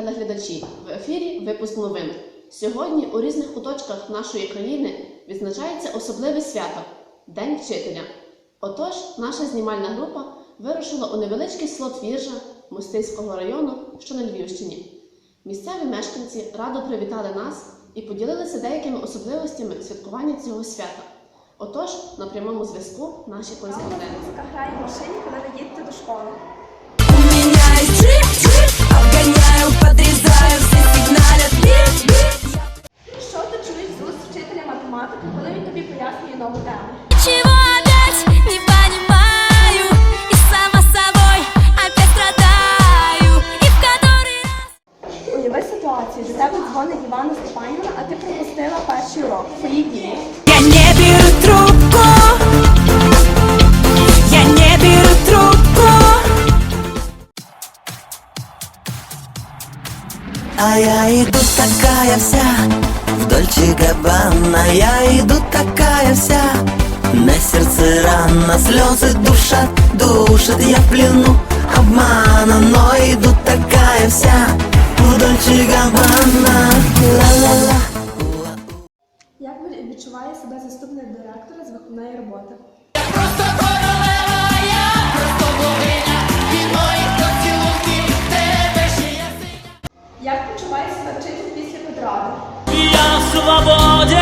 телеглядачі! В ефірі випуск новин. Сьогодні у різних куточках нашої країни відзначається особливе свято День вчителя. Отож, наша знімальна група вирушила у невеличкий село Твіржа Мостиського району, що на Львівщині. Місцеві мешканці радо привітали нас і поділилися деякими особливостями святкування цього свята. Отож, на прямому зв'язку наші кореспонденти. Грає машині, коли ви їдете до школи. Я иду такая вся. В Дольче Я иду такая вся. На сердце рана Слезы душат, душат Я в плену обмана Но иду такая вся. В Дольче Ла-ла-ла Як відчуває себе заступник директора з виховної роботи? Після? Я свободен,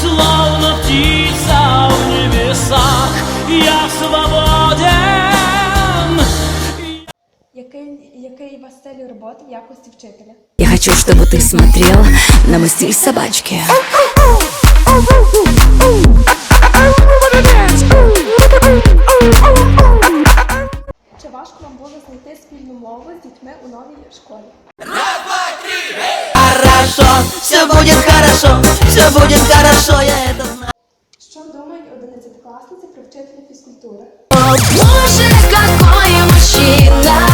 словно птица в небесах. Я свободен. Який, який вас стиль роботи в якості вчителя? Я хочу, чтобы ты смотрел на мой стиль собачки. дітьми у новій школі? Хорошо, все будет хорошо Все будет хорошо, я это знаю Що думають одинадцятикласниці про вчителя фізкультури? О, Боже, какой мужчина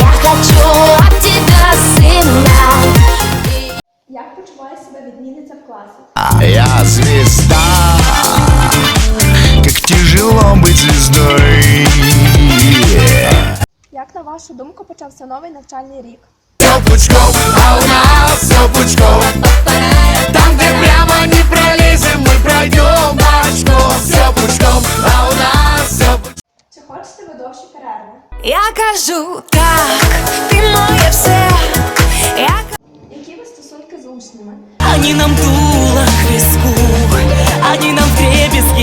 Я хочу от тебя сына Як почуває себе відмінниця в класі? Я звезда Как тяжело быть звездой Як вашу думку почався новий навчальний рік? Все а у нас все пучком Там, где прямо не пролезем, мы пройдем бочком Все пучком, а у нас все пучком Чи хочете ви довші перерви? Я кажу так, ты моє все Я Які ви стосунки з учнями? Они нам дуло к виску, они нам вдребезги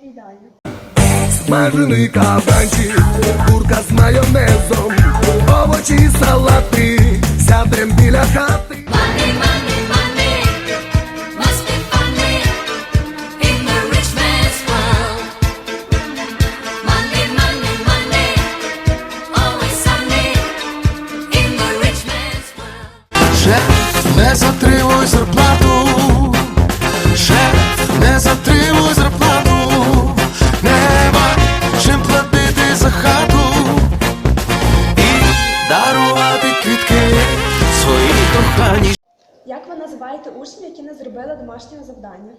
обід? Смажений кабанчик, курка з майонезом Овочі, салати, сядем біля хати Money, money, money, must be funny in the rich man's world. Money, money, money, always sunny in the rich man's world. Шеф, не затримуй зарплату не домашнього завдання?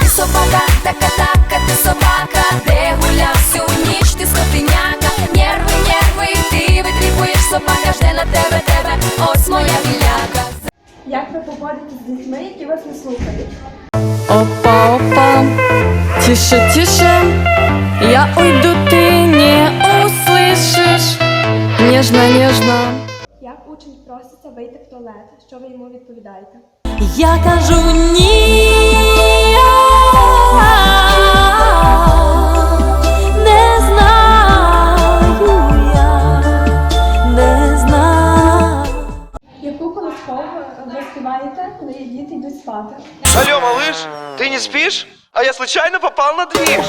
Ти собака, така така, ти собака, де гуляв всю ніч, ти скотиняка, нерви, нерви, ти витріпуєш собака, жде на тебе, тебе, ось моя біляка. Як ви поводитесь з дітьми, які вас не слухають? Опа, опа, тише, тише, я уйду, ты не услышишь. Нежно, нежно. Як учень проситься вийти в туалет? Що ви йому відповідаєте? я кажу ні, не знаю я, не знаю. Яку колоскову ви коли діти йдуть спати? Алло, малыш, ты не спишь? А я случайно попал на движ.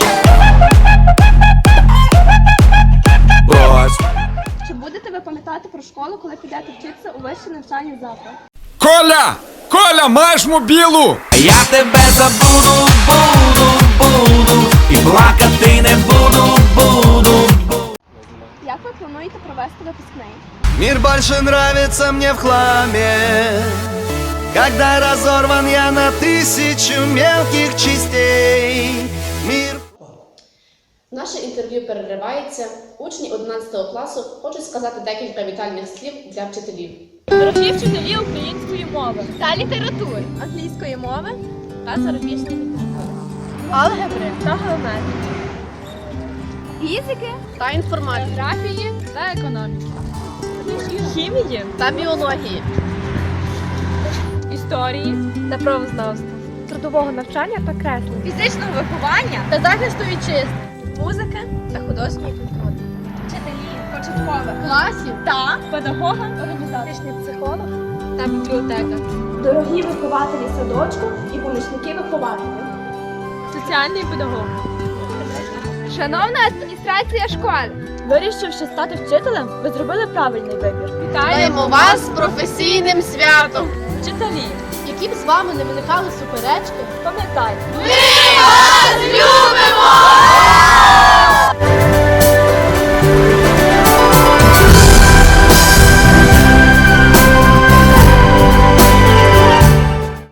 Чи будете ви пам'ятати про школу, коли підете вчитися у вищий навчальний заклад? Коля! Коля, маєш мобілу? Я тебе забуду, буду, буду І плакати не буду, буду Як ви плануєте провести випускний? Мир больше нравится мне в хламе Когда разорван я на тысячу мелких частей Мир Наше інтерв'ю переривається. Учні 11 класу хочуть сказати декілька вітальних слів для вчителів. Дорогі вчителі української мови Та літератури, англійської мови, та зарубіжної літератури, алгебри, та геометрії, фізики Та інформатики. Географії та економіки, хімії та біології. історії та правознавства, трудового навчання та креслення, фізичного виховання, та захисту вітчизни, музики та художньої культури, вчителі, початкових класів та педагога, організаційний психолог та бібліотека, дорогі вихователі садочку і помічники вихователів. соціальний педагог. Шановна адміністрація школи, Вирішивши стати вчителем, ви зробили правильний вибір. Вітаємо вас з професійним святом! Вчителі, Які б з вами не виникали суперечки, пам'ятайте,